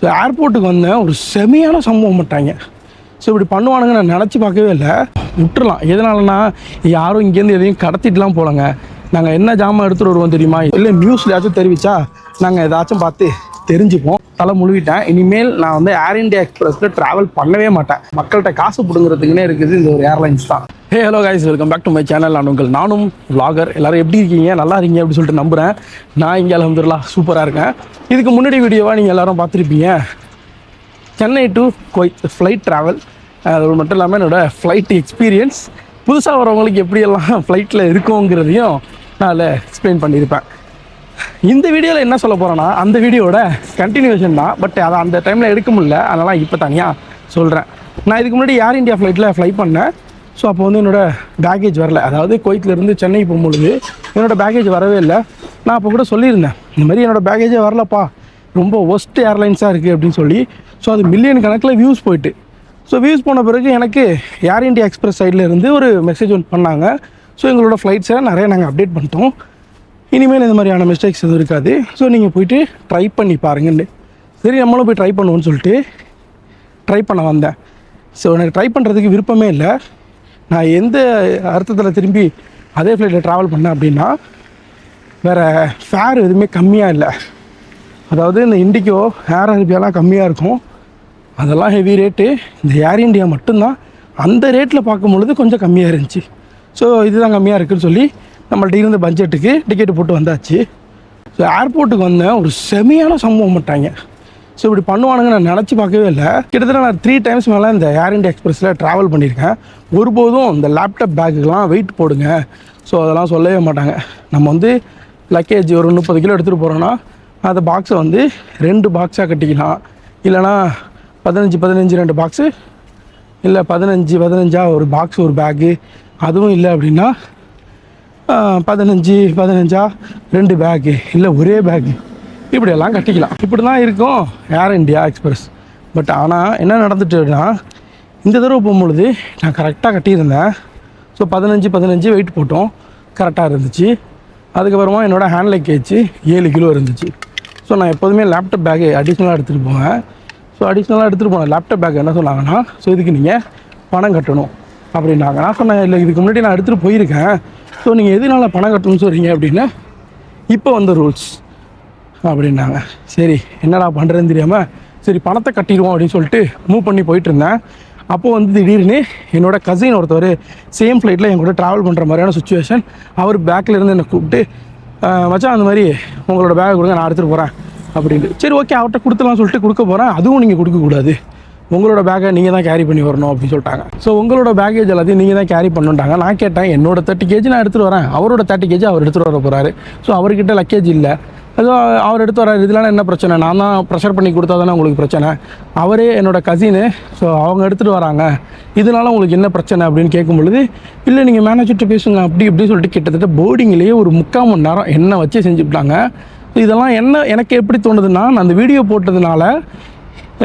So ஏர்போர்ட்டுக்கு வந்தேன் ஒரு செமையான சம்பவம் பண்ணிட்டாங்க. ஸோ இப்படி பண்ணுவானுங்க நான் நினச்சி பார்க்கவே இல்லை. விட்டுறலாம். எதனாலனா யாரும் இங்கேருந்து எதையும் கடத்திட்டுலாம் போகலங்க நாங்கள் என்ன ஜாமான் எடுத்துகிட்டு வருவோம் தெரியுமா? இல்லை நியூஸ்லையாச்சும் தெரிவிச்சா நாங்கள் ஏதாச்சும் பார்த்து தெரிஞ்சுப்போம். தலை முழுவிட்டேன் இனிமேல் நான் வந்து ஏர் இண்டியா எக்ஸ்பிரஸில் ட்ராவல் பண்ணவே மாட்டேன். மக்கள்கிட்ட காசு பிடுங்குறதுக்குன்னே இருக்குது. இந்த ஒரு ஏர்லைன்ஸ் தான். Hey hello guys welcome back to my channel நான் உங்கள் நானும் vlogger. எல்லாரும் எப்படி இருக்கீங்க? நல்லா இருக்கீங்க அப்படின்னு சொல்லிட்டு நம்புகிறேன் நான் இங்கே அலமதுல்லா சூப்பராக இருக்கேன். இதுக்கு முன்னாடி வீடியோவாக நீங்கள் எல்லாரும் பார்த்துருப்பீங்க. Chennai to Kuwait flight travel அது மட்டும் இல்லாமல் என்னோடய ஃப்ளைட் எக்ஸ்பீரியன்ஸ் புதுசாக வரவங்களுக்கு எப்படியெல்லாம் ஃப்ளைட்டில் இருக்கோங்கிறதையும் நான் அதில் எக்ஸ்பிளைன் பண்ணியிருப்பேன். இந்த வீடியோவில் என்ன சொல்ல போகிறேன்னா அந்த வீடியோட கண்டினியூஷன் தான். பட் அதை அந்த டைமில் எடுக்க முடியல. அதனால் இப்போ தனியாக சொல்கிறேன் நான் இதுக்கு முன்னாடி ஏர் இந்தியா ஃப்ளைட்டில் ஃப்ளை பண்ணேன். ஸோ அப்போ வந்து என்னோடய பேக்கேஜ் வரல. அதாவது கோயத்துலேருந்து சென்னை போகும்பொழுது என்னோடய பேக்கேஜ் வரவே இல்லை. நான் அப்போ கூட சொல்லியிருந்தேன் இந்த மாதிரி என்னோடய பேக்கேஜே வரலப்பா. ரொம்ப ஒஸ்ட் ஏர்லைன்ஸாக இருக்குது அப்படின்னு சொல்லி. ஸோ அது மில்லியன் கணக்கில் வியூஸ் போயிட்டு. ஸோ வியூஸ் போன பிறகு எனக்கு ஏர் இண்டியா எக்ஸ்பிரஸ் சைடில் இருந்து ஒரு மெசேஜ் ஒன்று பண்ணாங்க. ஸோ எங்களோட ஃப்ளைட்ஸை நிறைய நாங்கள் அப்டேட் பண்ணிட்டோம். இனிமேல் இந்த மாதிரியான மிஸ்டேக்ஸ் எதுவும் இருக்காது. ஸோ நீங்கள் போயிட்டு ட்ரை பண்ணி பாருங்கன்னு. சரி நம்மளும் போய் ட்ரை பண்ணுவோம்னு சொல்லிட்டு ட்ரை பண்ண வந்தேன். ஸோ எனக்கு ட்ரை பண்ணுறதுக்கு விருப்பமே இல்லை. நான் எந்த அர்த்தத்தில் திரும்பி அதே ஃப்ளைட்டில் ட்ராவல் பண்ணேன் அப்படின்னா வேறு ஃபேர் எதுவுமே கம்மியாக இல்லை. அதாவது இந்த இண்டிகோ ஏர் அரேபியாலாம் கம்மியாக இருக்கும். அதெல்லாம் ஹெவி ரேட்டு இந்த ஏர் இந்தியா மட்டும்தான். அந்த ரேட்டில் பார்க்கும் பொழுது கொஞ்சம் கம்மியாக இருந்துச்சு. ஸோ இதுதான் கம்மியாக இருக்குதுன்னு சொல்லி நம்மள்ட்ட இருந்த பட்ஜெட்டுக்கு டிக்கெட்டு போட்டு வந்தாச்சு. ஸோ ஏர்போர்ட்டுக்கு வந்தேன் ஒரு செமையான சம்பவம் பண்ணிட்டாங்க. ஸோ இப்படி பண்ணுவானுங்க நான் நினச்சி பார்க்கவே இல்லை. கிட்டத்தட்ட நான் த்ரீ டைம்ஸ் மேலே இந்த ஏர் இண்டியா எக்ஸ்பிரஸில் ட்ராவல் பண்ணியிருக்கேன். ஒருபோதும் இந்த லேப்டாப் பேக்குக்கெலாம் வெயிட் போடுங்க. ஸோ அதெல்லாம் சொல்லவே மாட்டாங்க. நம்ம வந்து லக்கேஜ் ஒரு முப்பது கிலோ எடுத்துகிட்டு போகிறோன்னா அந்த பாக்ஸை வந்து ரெண்டு பாக்ஸாக கட்டிக்கலாம். இல்லைனா பதினஞ்சு பதினஞ்சு ரெண்டு பாக்ஸு இல்லை பதினஞ்சு பதினஞ்சா ஒரு பாக்ஸ் ஒரு பேக்கு அதுவும் இல்லை அப்படின்னா பதினஞ்சு பதினஞ்சா? ரெண்டு பேக்கு இல்லை ஒரே பேக்கு இப்படியெல்லாம் கட்டிக்கலாம். இப்படி தான் இருக்கும் ஏர் இந்தியா எக்ஸ்பிரஸ் பட் ஆனால் என்ன நடந்துட்டுன்னா இந்த தடவை போகும்பொழுது நான் கரெக்டாக கட்டியிருந்தேன். ஸோ பதினஞ்சு பதினஞ்சு வெயிட் போட்டோம். கரெக்டாக இருந்துச்சு. அதுக்கப்புறமா என்னோடய ஹேண்ட் லக்கேஜ் ஏழு கிலோ இருந்துச்சு. ஸோ நான் எப்போதுமே லேப்டாப் பேக்கு அடிஷ்னலாக எடுத்துகிட்டு போவேன். ஸோ அடிஷ்னலாக எடுத்துகிட்டு போனேன் லேப்டாப் பேக் என்ன சொன்னாங்கன்னா ஸோ இதுக்கு நீங்கள் பணம் கட்டணும். அப்படின்னாங்க. நான் சொன்னேன் இல்லை இதுக்கு முன்னாடி நான் எடுத்துகிட்டு போயிருக்கேன். ஸோ நீங்கள் எதனால பணம் கட்டணும்னு சொல்கிறீங்க அப்படின்னா இப்போ வந்த ரூல்ஸ் அப்படின்னாங்க. சரி என்னடா பண்ணுறதுன்னு தெரியாமல் சரி பணத்தை கட்டிடுவோம் அப்படின்னு சொல்லிட்டு மூவ் பண்ணி போயிட்டு இருந்தேன். அப்போது வந்து திடீர்னு என்னோட கசின் ஒருத்தவர் சேம் ஃப்ளைட்டில் என் கூட ட்ராவல் பண்ணுற மாதிரியான சுச்சுவேஷன் அவர் பேக்கில் இருந்து என்னை கூப்பிட்டு மச்சான் அந்த மாதிரி உங்களோட பேக் கொடுங்க நான் எடுத்துகிட்டு போகிறேன் அப்படின்ட்டு. சரி ஓகே அவர்கிட்ட கொடுத்துலாம் சொல்லிட்டு கொடுக்க போகிறேன் அதுவும் நீங்கள் கொடுக்கக்கூடாது உங்களோட பேக்கை நீங்கள் தான் கேரி பண்ணி வரணும் அப்படின்னு சொல்லிட்டாங்க. ஸோ உங்களோட பேக்கேஜ் எல்லாத்தையும் நீங்கள் தான் கேரி பண்ணுட்டாங்க நான் கேட்டேன் என்னோட தேர்ட்டி கேஜி நான் எடுத்துகிட்டு வரேன். அவரோட தேர்ட்டி கேஜி அவர் எடுத்துகிட்டு வர போகிறாரு ஸோ அவர்கிட்ட லக்கேஜ் இல்லை. ஏதோ அவர் எடுத்து வராரு. இதெல்லாம் என்ன பிரச்சனை? நான் தான் ப்ரெஷர் பண்ணி கொடுத்தா தானே உங்களுக்கு பிரச்சனை. அவரே என்னோட கசினு ஸோ அவங்க எடுத்துகிட்டு வராங்க. இதனால உங்களுக்கு என்ன பிரச்சனை அப்படின்னு கேட்கும் பொழுது இல்லை நீங்கள் மேனேஜர்கிட்ட பேசுங்க. அப்படி இப்படின்னு சொல்லிட்டு கிட்டத்தட்ட போர்டிங்லேயே ஒரு முக்கால் மணி நேரம் என்ன வச்சு செஞ்சுட்டாங்க. இதெல்லாம் என்ன எனக்கு எப்படி தோணுதுன்னா நான் அந்த வீடியோ போட்டதுனால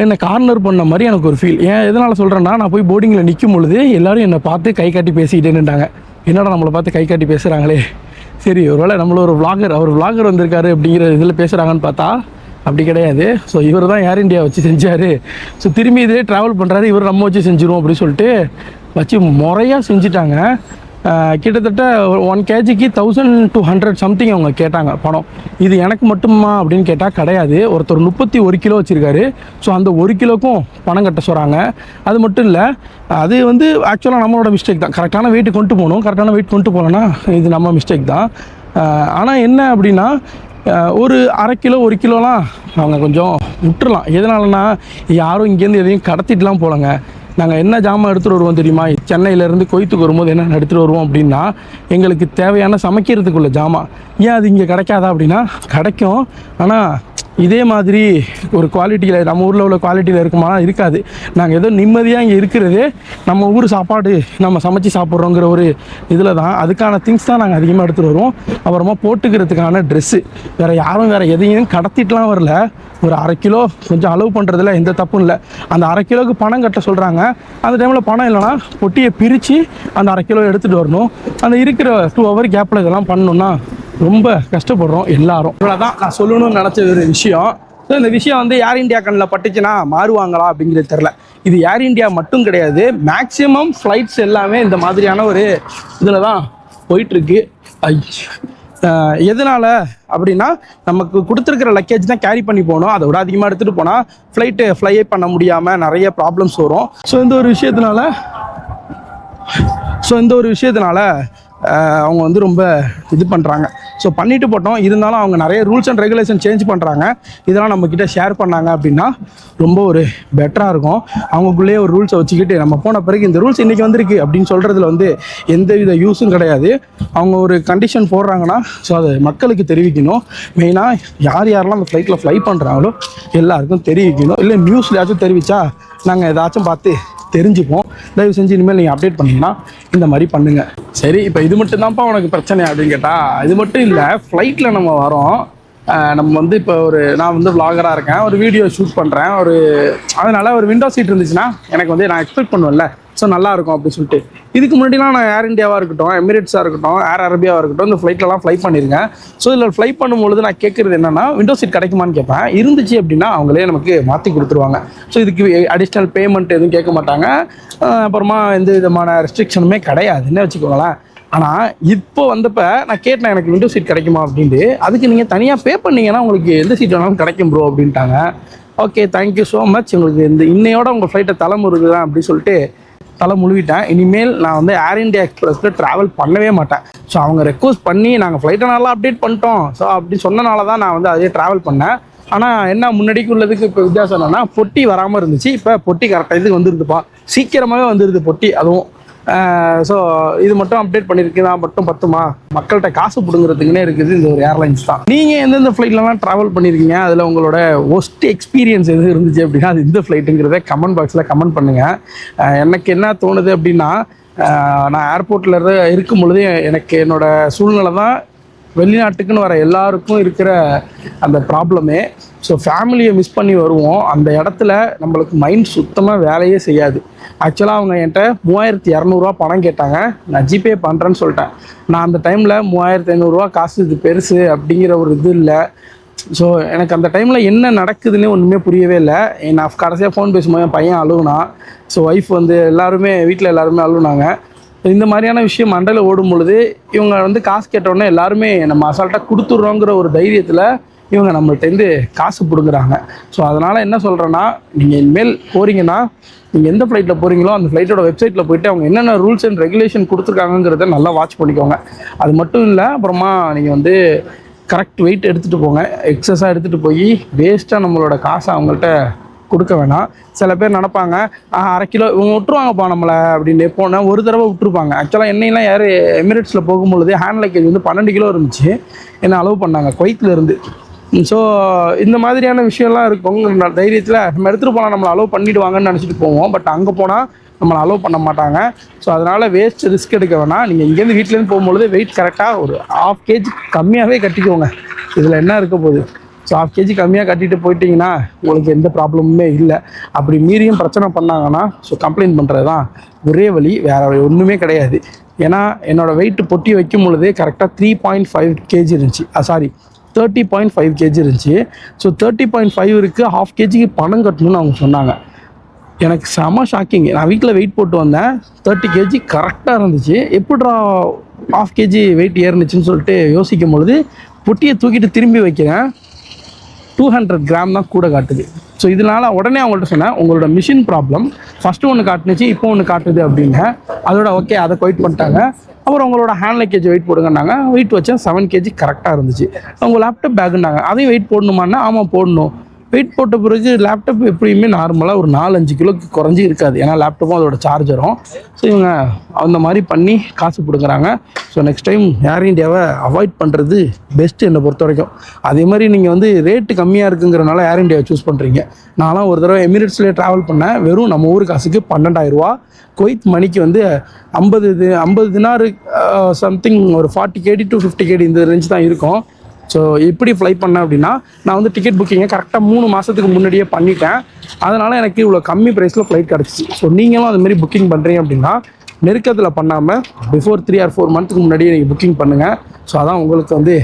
என்னை கார்னர் பண்ண மாதிரி எனக்கு ஒரு ஃபீல் ஏன் எதனால் சொல்கிறேன்னா நான் போய் போர்டிங்கில் நிற்கும் பொழுது எல்லோரும் என்னை பார்த்து கை காட்டி பேசிக்கிட்டே நின்றாங்க என்னடா நம்மளை பார்த்து கை காட்டி பேசுகிறாங்களே சரி ஒருவேளை நம்மள ஒரு விளாகர் அவர் விளாகர் வந்திருக்காரு அப்படிங்கிற இதில் பேசுகிறாங்கன்னு பார்த்தா அப்படி கிடையாது. ஸோ இவர் தான் ஏர் இண்டியா வச்சு செஞ்சார். ஸோ திரும்பி இதே ட்ராவல் பண்ணுறாரு இவர் நம்ம வச்சு செஞ்சிருவோம் அப்படின்னு சொல்லிட்டு வச்சு முறையாக செஞ்சுட்டாங்க. கிட்டத்தட்ட ஒன் கேஜிக்கு தௌசண்ட் டூ ஹண்ட்ரட் சம்திங் அவங்க கேட்டாங்க பணம். இது எனக்கு மட்டுமா அப்படின்னு கேட்டால் கிடையாது. ஒருத்தர் முப்பத்தி ஒரு கிலோ வச்சுருக்காரு. ஸோ அந்த ஒரு கிலோக்கும் பணம் கட்ட சொல்கிறாங்க அது மட்டும் இல்லை அது வந்து ஆக்சுவலாக நம்மளோட மிஸ்டேக் தான். கரெக்டான வெயிட்டு கொண்டு போகணும். கரெக்டான வெயிட் கொண்டு போகலன்னா இது நம்ம மிஸ்டேக் தான். ஆனால் என்ன அப்படின்னா ஒரு அரை கிலோ ஒரு கிலோலாம் அவங்க கொஞ்சம் விட்டுறலாம். எதனாலனா யாரும் இங்கேருந்து எதையும் கடத்திட்டுலாம் போகலங்க. நாங்கள் என்ன ஜாமான் எடுத்துகிட்டு வருவோம் தெரியுமா? சென்னையிலேருந்து கொய்த்துக்கு வரும்போது என்ன எடுத்துகிட்டு வருவோம் அப்படின்னா எங்களுக்கு தேவையான சமைக்கிறதுக்குள்ள ஜாமான். ஏன் அது இங்கே கிடைக்காதா அப்படின்னா கிடைக்கும். ஆனால் இதே மாதிரி ஒரு குவாலிட்டியில் நம்ம ஊரில் உள்ள குவாலிட்டியில் இருக்குமா? இருக்காது. நாங்கள் ஏதோ நிம்மதியாக இங்கே இருக்கிறதே நம்ம ஊர் சாப்பாடு நம்ம சமைச்சு சாப்பிட்றோங்கிற ஒரு இதில் தான். அதுக்கான திங்ஸ் தான் நாங்கள் அதிகமாக எடுத்துகிட்டு வருவோம். அப்புறமா போட்டுக்கிறதுக்கான ட்ரெஸ்ஸு வேறு யாரும் வேறு எதையும் கடத்திட்டுலாம் வரல. ஒரு அரை கிலோ கொஞ்சம் அளவு பண்ணுறதுல எந்த தப்பும் இல்லை. அந்த அரை கிலோவுக்கு பணம் கட்ட சொல்கிறாங்க அந்த டைமில் பணம் இல்லைன்னா பொட்டியை பிரித்து அந்த அரை கிலோ எடுத்துகிட்டு வரணும். அந்த இருக்கிற டூ ஹவர் கேப்பில் இதெல்லாம் பண்ணணுன்னா ரொம்ப கஷ்டப்படுறோம் எல்லாரும். இவ்வளோதான் நான் சொல்லணும்னு நினச்ச ஒரு விஷயம். ஸோ இந்த விஷயம் வந்து ஏர் இந்தியா கண்ணில் பட்டுச்சுன்னா மாறுவாங்களா அப்படிங்கிறது தெரில இது ஏர் இந்தியா மட்டும் கிடையாது. மேக்ஸிமம் ஃப்ளைட்ஸ் எல்லாமே இந்த மாதிரியான ஒரு இதில் தான் போயிட்டுருக்கு எதனால் அப்படின்னா நமக்கு கொடுத்துருக்கிற லக்கேஜ் தான் கேரி பண்ணி போகணும். அதை விட அதிகமாக எடுத்துகிட்டு போனால் ஃப்ளைட்டு ஃப்ளையே பண்ண முடியாமல் நிறைய ப்ராப்ளம்ஸ் வரும். ஸோ இந்த ஒரு விஷயத்தினால ஸோ இந்த ஒரு விஷயத்தினால அவங்க வந்து ரொம்ப இது பண்ணுறாங்க ஸோ பண்ணிட்டு போட்டோம். இருந்தாலும் அவங்க நிறைய ரூல்ஸ் அண்ட் ரெகுலேஷன் சேஞ்ச் பண்ணுறாங்க இதெல்லாம் நம்மக்கிட்ட ஷேர் பண்ணாங்க அப்படின்னா ரொம்ப ஒரு பெட்டராக இருக்கும். அவங்களுக்குள்ளேயே ஒரு ரூல்ஸை வச்சுக்கிட்டு நம்ம போன பிறகு இந்த ரூல்ஸ் இன்றைக்கி வந்திருக்கு அப்படின்னு சொல்கிறதுல வந்து எந்த வித யூஸும் கிடையாது. அவங்க ஒரு கண்டிஷன் போடுறாங்கன்னா ஸோ அதை மக்களுக்கு தெரிவிக்கணும். மெயினாக யார் யாரெல்லாம் அந்த ஃப்ளைட்டில் ஃப்ளை பண்ணுறாங்களோ எல்லாருக்கும் தெரிவிக்கணும். இல்லை நியூஸ்லையாச்சும் தெரிவித்தா நாங்கள் ஏதாச்சும் பார்த்து தெரிஞ்சுப்போம். தயவு செஞ்சு இனிமேல் நீங்கள் அப்டேட் பண்ணீங்கன்னா இந்த மாதிரி பண்ணுங்கள் சரி இப்போ இது மட்டும் தான்ப்பா உனக்கு பிரச்சனை அப்படின்னு கேட்டால் இது மட்டும் இல்லை ஃப்ளைட்டில் நம்ம வரோம். நம்ம வந்து இப்போ ஒரு நான் வந்து விளாகராக இருக்கேன். ஒரு வீடியோ ஷூட் பண்ணுறேன் ஒரு அதனால் ஒரு விண்டோ சீட் இருந்துச்சுன்னா எனக்கு வந்து நான் எக்ஸ்பெக்ட் பண்ணுவேன்ல. ஸோ நல்லா இருக்கும் அப்படின்னு சொல்லிட்டு. இதுக்கு முன்னாடிலாம் நான் ஏர் இந்தியாவாக இருக்கட்டும் எமிரேட்ஸாக இருக்கட்டும் ஏர் அரேபியாவாக இருக்கட்டும் இந்த ஃப்ளைட்லலாம் ஃப்ளை பண்ணியிருக்கேன். ஸோ இதில் ஃப்ளை பண்ணும்பொழுது நான் கேட்குறது என்னென்னா விண்டோ சீட் கிடைக்குமான்னு கேட்பேன். இருந்துச்சு அப்படின்னா அவங்களே நமக்கு மாற்றி கொடுத்துருவாங்க. ஸோ இதுக்கு அடிஷ்னல் பேமெண்ட் எதுவும் கேட்க மாட்டாங்க. அப்புறமா எந்த விதமான ரெஸ்ட்ரிக்ஷனுமே கிடையாதுன்னு வச்சுக்கோங்களேன். ஆனால் இப்போ வந்தப்ப நான் கேட்டேன் எனக்கு விண்டோ சீட் கிடைக்குமா? அப்படின்ட்டு. அதுக்கு நீங்கள் தனியாக பே பண்ணீங்கன்னா உங்களுக்கு எந்த சீட் வேணாலும் கிடைக்கும் ப்ரோ அப்படின்ட்டாங்க. ஓகே தேங்க்யூ ஸோ மச் உங்களுக்கு இந்த இன்னையோட உங்கள் ஃப்ளைட்டை தலை முருகுதான் அப்படின்னு சொல்லிட்டு தலை முழுவிட்டேன். இனிமேல் நான் வந்து ஏர் இண்டியா எக்ஸ்பிரஸில் ட்ராவல் பண்ணவே மாட்டேன். ஸோ அவங்க ரெக்வஸ்ட் பண்ணி நாங்கள் ஃப்ளைட்டை நல்லா அப்டேட் பண்ணிட்டோம். ஸோ அப்படி சொன்னனால தான் நான் வந்து அதே ட்ராவல் பண்ணேன். ஆனால் என்ன முன்னாடிக்கு உள்ளதுக்கு இப்போ வித்தியாசம் என்னன்னா பொட்டி வராமல் இருந்துச்சு. இப்போ பொட்டி கரெக்டாக இதுக்கு வந்துருதுப்பா. சீக்கிரமாகவே வந்துருது பொட்டி. அதுவும் ஸோ இது மட்டும் அப்டேட் பண்ணியிருக்கீங்க மட்டும் பத்துமா? மக்கள்கிட்ட காசு பிடுங்குறதுக்குன்னே இருக்குது இந்த ஒரு ஏர்லைன்ஸ் தான். நீங்கள் எந்தெந்த ஃப்ளைட்லலாம் ட்ராவல் பண்ணியிருக்கீங்க அதில் உங்களோட ஒஸ்ட் எக்ஸ்பீரியன்ஸ் எது இருந்துச்சு அப்படின்னா அது இந்த ஃப்ளைட்டுங்கிறத கமெண்ட் பாக்ஸில் கமெண்ட் பண்ணுங்கள் எனக்கு என்ன தோணுது அப்படின்னா நான் ஏர்போர்ட்டில் இருக்கும் பொழுது எனக்கு என்னோட சூழ்நிலை தான் வெளிநாட்டுக்குன்னு வர எல்லாருக்கும் இருக்கிற அந்த ப்ராப்ளமே ஸோ ஃபேமிலியை மிஸ் பண்ணி வருவோம். அந்த இடத்துல நம்மளுக்கு மைண்ட் சுத்தமாக வேலையே செய்யாது. ஆக்சுவலாக அவங்க என்கிட்ட மூவாயிரத்தி இரநூறுவா பணம் கேட்டாங்க. நான் ஜிபே பண்ணுறேன்னு சொல்லிட்டேன். நான் அந்த டைமில் மூவாயிரத்தி ஐநூறுரூவா காசு இது பெருசு அப்படிங்கிற ஒரு இது இல்லை. ஸோ எனக்கு அந்த டைமில் என்ன நடக்குதுன்னு ஒன்றுமே புரியவே இல்லை. நான் கடைசியாக ஃபோன் பேசும்போது என் பையன் அழுகுனான் ஸோ ஒய்ஃப் வந்து எல்லாருமே வீட்டில் எல்லாருமே அழுகுனாங்க இந்த மாதிரியான விஷயம் மண்டையில் ஓடும் பொழுது இவங்க வந்து காசு கேட்டோடனே எல்லாருமே நம்ம அசால்ட்டாக கொடுத்துட்றோங்கிற ஒரு தைரியத்தில் இவங்க நம்மள்ட்டேருந்து காசு பிடுங்குறாங்க. ஸோ அதனால் என்ன சொல்கிறேன்னா நீங்கள் இனிமேல் போகிறீங்கன்னா நீங்கள் எந்த ஃப்ளைட்டில் போகிறீங்களோ அந்த ஃப்ளைட்டோட வெப்சைட்டில் போயிட்டு அவங்க என்னென்ன ரூல்ஸ் அண்ட் ரெகுலேஷன் கொடுத்துருக்காங்கங்கிறத நல்லா வாட்ச் பண்ணிக்கோங்க. அது மட்டும் இல்லை அப்புறமா நீங்கள் வந்து கரெக்ட் வெயிட் எடுத்துகிட்டு போங்க. எக்ஸஸாக எடுத்துகிட்டு போய் வேஸ்ட்டாக நம்மளோட காசை அவங்கள்ட்ட கொடுக்க வேணாம். சில பேர் நினப்பாங்க அரை கிலோ இவங்க விட்டுருவாங்கப்பா நம்மளை அப்படின்னு போனால் ஒரு தடவை விட்டுருப்பாங்க. ஆக்சுவலாக என்னையெல்லாம் யார் எமிரேட்ஸில் போகும்பொழுது ஹேண்ட் லக்கேஜ் வந்து பன்னெண்டு கிலோ இருந்துச்சு. என்ன அலோவ் பண்ணாங்க? குவைத்தில் இருந்து. ஸோ இந்த மாதிரியான விஷயம்லாம் இருக்கும். தைரியத்தில் நம்ம எடுத்துகிட்டு போனால் நம்மளை அலோவ் பண்ணிடுவாங்கன்னு நினச்சிட்டு போவோம். பட் அங்கே போனால் நம்மளை அலோவ் பண்ண மாட்டாங்க. ஸோ அதனால் வேஸ்ட் ரிஸ்க் எடுக்க வேணாம். நீங்கள் இங்கேருந்து வீட்டிலேருந்து போகும்பொழுது வெயிட் கரெக்டாக ஒரு ஆஃப் கேஜி கம்மியாகவே கட்டிக்கோங்க. இதில் என்ன இருக்க போகுது? ஸோ ஆஃப் கேஜி கம்மியாக கட்டிட்டு போயிட்டீங்கன்னா உங்களுக்கு எந்த ப்ராப்ளமுமே இல்லை. அப்படி மீறியும் பிரச்சனை பண்ணாங்கன்னா ஸோ கம்ப்ளைண்ட் பண்ணுறது தான் ஒரே வழி வேறு ஒன்றுமே கிடையாது. ஏன்னா என்னோடய வெயிட் பொட்டி வைக்கும் பொழுதே கரெக்டாக த்ரீ பாயிண்ட் ஃபைவ் கேஜி இருந்துச்சு. Sorry thirty point five KG இருந்துச்சு. ஸோ தேர்ட்டி பாயிண்ட் ஃபைவ் இருக்குது ஹாஃப் கேஜிக்கு பணம் கட்டணும்னு அவங்க சொன்னாங்க. எனக்கு செம ஷாக்கிங் நான் வீட்டில் வெயிட் போட்டு வந்தேன். தேர்ட்டி கேஜி கரெக்டாக இருந்துச்சு. எப்படிடா ஹாஃப் கேஜி வெயிட் ஏறுனுச்சுன்னு சொல்லிட்டு யோசிக்கும் பொழுது பொட்டியை தூக்கிட்டு திரும்பி வைக்கிறேன். டூ ஹண்ட்ரட் கிராம் தான் கூட காட்டுது. ஸோ இதனால உடனே அவங்கள்ட்ட சொன்னேன் உங்களோட மிஷின் ப்ராப்ளம் ஃபஸ்ட்டு ஒன்று காட்டுனுச்சு இப்போ ஒன்று காட்டுது அப்படின்னு அதோட ஓகே அதை கொயிட் பண்ணிட்டாங்க. அப்புறம் உங்களோட ஹேண்ட் லக்கேஜ் வெயிட் போடுங்கன்னாங்க. வெயிட் வச்சேன் செவன் கேஜி கரெக்டாக இருந்துச்சு. உங்கள் லேப்டாப் பேக்குன்னாங்க அதையும் வெயிட் போடணுமான்னா ஆமாம் போடணும். வெயிட் போட்ட பிறகு லேப்டாப் எப்படியுமே நார்மலாக ஒரு நாலஞ்சு கிலோக்கு குறைஞ்சி இருக்காது. ஏன்னா லேப்டாப்பும் அதோட சார்ஜரும் ஸோ இவங்க அந்த மாதிரி பண்ணி காசு பிடுங்குறாங்க ஸோ நெக்ஸ்ட் டைம் ஏர் இந்தியாவை அவாய்ட் பண்ணுறது பெஸ்ட்டு என்னை பொறுத்த வரைக்கும் அதே மாதிரி நீங்கள் வந்து ரேட்டு கம்மியாக இருக்குங்கிறனால ஏர் இண்டியாவை சூஸ் பண்ணுறீங்க நான்லாம் ஒரு தடவை எமிரேட்ஸ்லேயே ட்ராவல் பண்ணேன். வெறும் நம்ம ஊர் காசுக்கு பன்னெண்டாயிரரூவா கொய்த் மணிக்கு வந்து ஐம்பது இது ஐம்பது தினாரு சம்திங் ஒரு forty KD to fifty KD இந்த ரேஞ்ச் தான் இருக்கும். ஸோ எப்படி ஃப்ளை பண்ணேன் அப்படின்னா நான் வந்து டிக்கெட் புக்கிங்கை கரெக்டாக மூணு மாதத்துக்கு முன்னாடியே பண்ணிட்டேன். அதனால் எனக்கு இவ்வளோ கம்மி ப்ரைஸில் ஃப்ளைட் கிடச்சிச்சு. ஸோ நீங்களும் அதுமாரி புக்கிங் பண்ணுறீங்க அப்படின்னா நெருக்கத்தில் பண்ணாமல் பிஃபோர் த்ரீ ஆர் ஃபோர் மந்த்துக்கு முன்னாடியே நீங்கள் புக்கிங் பண்ணுங்கள் ஸோ அதான் உங்களுக்கு வந்து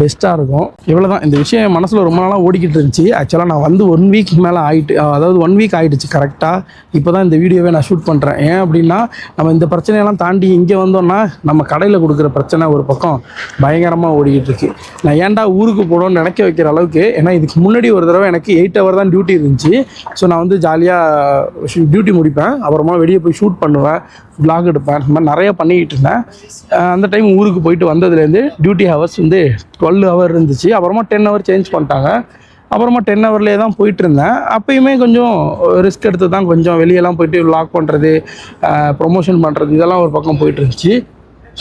பெஸ்ட்டாக இருக்கும். இவ்வளோ தான் இந்த விஷயம் மனசில் ரொம்ப நாளாக ஓடிக்கிட்டு இருந்துச்சு. ஆக்சுவலாக நான் வந்து ஒன் வீக் மேலே ஆகிட்டு அதாவது ஒன் வீக் ஆகிடுச்சு கரெக்டாக இப்போ தான் இந்த வீடியோவை நான் ஷூட் பண்ணுறேன் ஏன் அப்படின்னா நம்ம இந்த பிரச்சனையெல்லாம் தாண்டி இங்கே வந்தோம்னா நம்ம கடையில் கொடுக்குற பிரச்சனை ஒரு பக்கம் பயங்கரமாக ஓடிக்கிட்டு இருக்கு. நான் ஏன்டா ஊருக்கு போகணும்னு நினைக்க வைக்கிற அளவுக்கு ஏன்னா இதுக்கு முன்னாடி ஒரு தடவை எனக்கு எயிட் ஹவர் தான் டியூட்டி இருந்துச்சு. ஸோ நான் வந்து ஜாலியாக டியூட்டி முடிப்பேன். அப்புறமா வெளியே போய் ஷூட் பண்ணுவேன். Vlog எடுப்பேன். இந்த மாதிரி நிறைய பண்ணிக்கிட்டு இருந்தேன். அந்த டைம் ஊருக்கு போயிட்டு வந்ததுலேருந்து டியூட்டி ஹவர்ஸ் வந்து டுவெல் ஹவர் இருந்துச்சு. அப்புறமா டென் ஹவர் சேஞ்ச் பண்ணிட்டாங்க. அப்புறமா டென் ஹவர்லேயே தான் போயிட்டு இருந்தேன். அப்பயுமே கொஞ்சம் ரிஸ்க் எடுத்து தான் கொஞ்சம் வெளியெல்லாம் போயிட்டு vlog பண்ணுறது ப்ரொமோஷன் பண்ணுறது இதெல்லாம் ஒரு பக்கம் போயிட்டு இருந்துச்சு.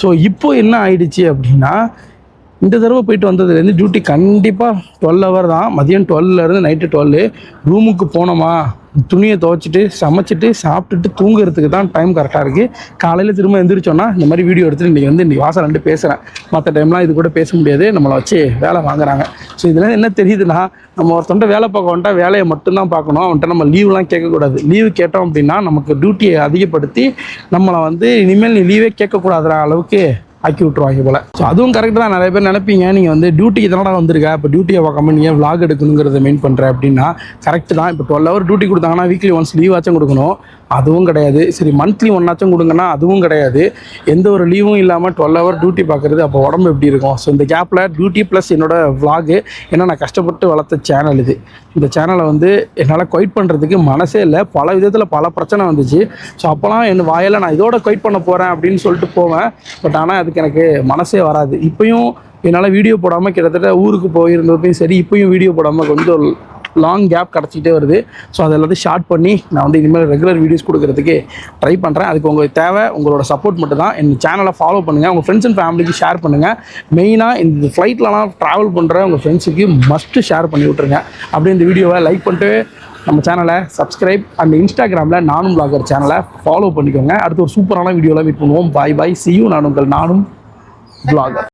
ஸோ இப்போ என்ன ஆயிடுச்சு அப்படின்னா இந்த தடவை போயிட்டு வந்ததுலேருந்து டியூட்டி கண்டிப்பாக டுவெல் ஹவர் தான். மதியம் டுவெல்லேருந்து நைட்டு டுவெல் ரூமுக்கு போனோமா? துணியை துவைச்சிட்டு சமைச்சிட்டு சாப்பிட்டுட்டு தூங்குறதுக்கு தான் டைம் கரெக்டாக இருக்குது காலையில் திரும்ப எந்திரிச்சோன்னா இந்த மாதிரி வீடியோ எடுத்துகிட்டு இன்றைக்கி வந்து இன்றைக்கி வாசல் ரெண்டு பேசுகிறேன் மற்ற டைம்லாம் இது கூட பேச முடியாது. நம்மளை வச்சு வேலை வாங்குறாங்க. ஸோ இதில் என்ன தெரியுதுன்னா நம்ம ஒருத்தன்ட்ட வேலை பார்க்க வந்துட்டா வேலையை மட்டும்தான் பார்க்கணும். அவன்கிட்ட நம்ம லீவ்லாம் கேட்கக்கூடாது. லீவு கேட்டோம் அப்படின்னா நமக்கு டியூட்டியை அதிகப்படுத்தி நம்மளை வந்து இனிமேல் நீ லீவே கேட்கக்கூடாதுற அளவுக்கு ஆக்கி விட்ருவாங்க போல் ஸோ அதுவும் கரெக்ட் தான் நிறைய பேர் நினைப்பீங்க நீங்கள் வந்து டியூட்டிக்கு தானடா வந்திருக்க இப்போ டியூட்டியை பார்க்காம நீங்கள் விளாக் எடுக்கணுங்கிறத மெயின் பண்ணுற அப்படின்னா கரெக்ட் தான் இப்போ டுவெல் ஹவர் டியூட்டி கொடுத்தாங்கன்னா வீக்லி ஒன்ஸ் லீவ் ஆச்சும் கொடுக்கணும் அதுவும் கிடையாது சரி மந்த்லி ஒன்னாச்சும் கொடுங்கன்னா அதுவும் கிடையாது எந்த ஒரு லீவும் இல்லாமல் டுவெல் ஹவர் டியூட்டி பார்க்குறது அப்போ உடம்பு எப்படி இருக்கும் ஸோ இந்த கேப்பில் டியூட்டி ப்ளஸ் என்னோட vlog ஏன்னா நான் கஷ்டப்பட்டு வளர்த்த சேனல் இது இந்த சேனலை வந்து என்னால் கொயிட் பண்ணுறதுக்கு மனசே இல்லை பல விதத்தில் பல பிரச்சனை வந்துச்சு ஸோ அப்போலாம் என் வாயில் நான் இதோட கொயிட் பண்ண போகிறேன் அப்படின்னு சொல்லிட்டு போவேன் பட் ஆனால் அதுக்கு எனக்கு மனசே வராது. இப்பயும் என்னால் வீடியோ போடாமல் கிட்டத்தட்ட ஊருக்கு போயிருந்தப்பையும் சரி இப்பயும் வீடியோ போடாமல் கொஞ்சம் லாங் கேப் கிடச்சிக்கிட்டே வருது. ஸோ அதை எல்லாத்தையும் ஷார்ட் பண்ணி நான் வந்து இனிமேல் ரெகுலர் வீடியோஸ் கொடுக்கறதுக்கு ட்ரை பண்ணுறேன் அதுக்கு உங்களுக்கு தேவை உங்களோட சப்போர்ட் மட்டும் தான் என் சேனலை ஃபாலோ பண்ணுங்கள் உங்கள் ஃப்ரெண்ட்ஸ் அண்ட் ஃபேமிலிக்கு ஷேர் பண்ணுங்கள் மெயினாக இந்த ஃப்ளைட்லலாம் ட்ராவல் பண்ணுற உங்கள் ஃப்ரெண்ட்ஸுக்கு மஸ்ட்டு ஷேர் பண்ணி விட்ருங்க அப்படியே இந்த வீடியோவை லைக் பண்ணிட்டு நம்ம சேனலை சப்ஸ்கிரைப் அண்ட் இன்ஸ்டாகிராமில் நானும் பிளாகர் சேனலை ஃபாலோ பண்ணிக்கோங்க. அடுத்து ஒரு சூப்பரான வீடியோவில் மீட் பண்ணுவோம். பாய் பாய் சியூ நான் உங்கள் நானும் பிளாகர்